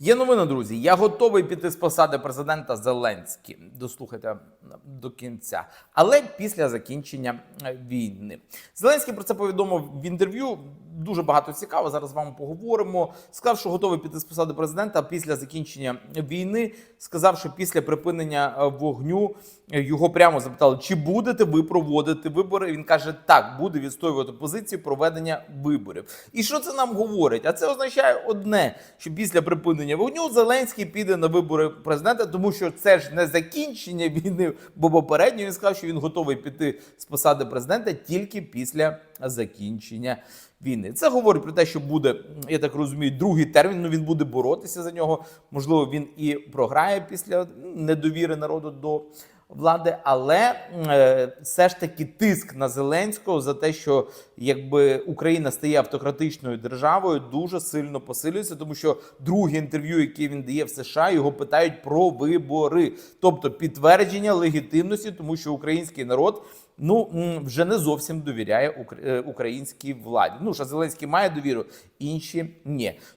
Є новина, друзі. Я готовий піти з посади президента Зеленський. Дослухайте до кінця. Але після закінчення е, війни. Зеленський про це повідомив в інтерв'ю. Дуже багато цікаво. Зараз з вами поговоримо. Сказав, що готовий піти з посади президента після закінчення війни. Сказав, що після припинення е, вогню е, його прямо запитали, чи будете ви проводити вибори. Він каже, так, буде відстоювати позицію проведення виборів. І що це нам говорить? А це означає одне: що після припинення вогню Зеленський піде на вибори президента, тому що це ж не закінчення війни, бо попередньо він сказав, що він готовий піти з посади президента тільки після закінчення війни. Це говорить про те, що буде, я так розумію, другий термін. Ну він буде боротися за нього. Можливо, він і програє після недовіри народу до влади, але е, все ж таки тиск на Зеленського за те, що якби Україна стає автократичною державою, дуже сильно посилюється, тому що друге інтерв'ю, яке він дає в США, його питають про вибори, тобто підтвердження легітимності, тому що український народ. Ну вже не зовсім довіряє е, українській владі. Ну що Зеленський має довіру, інші ні.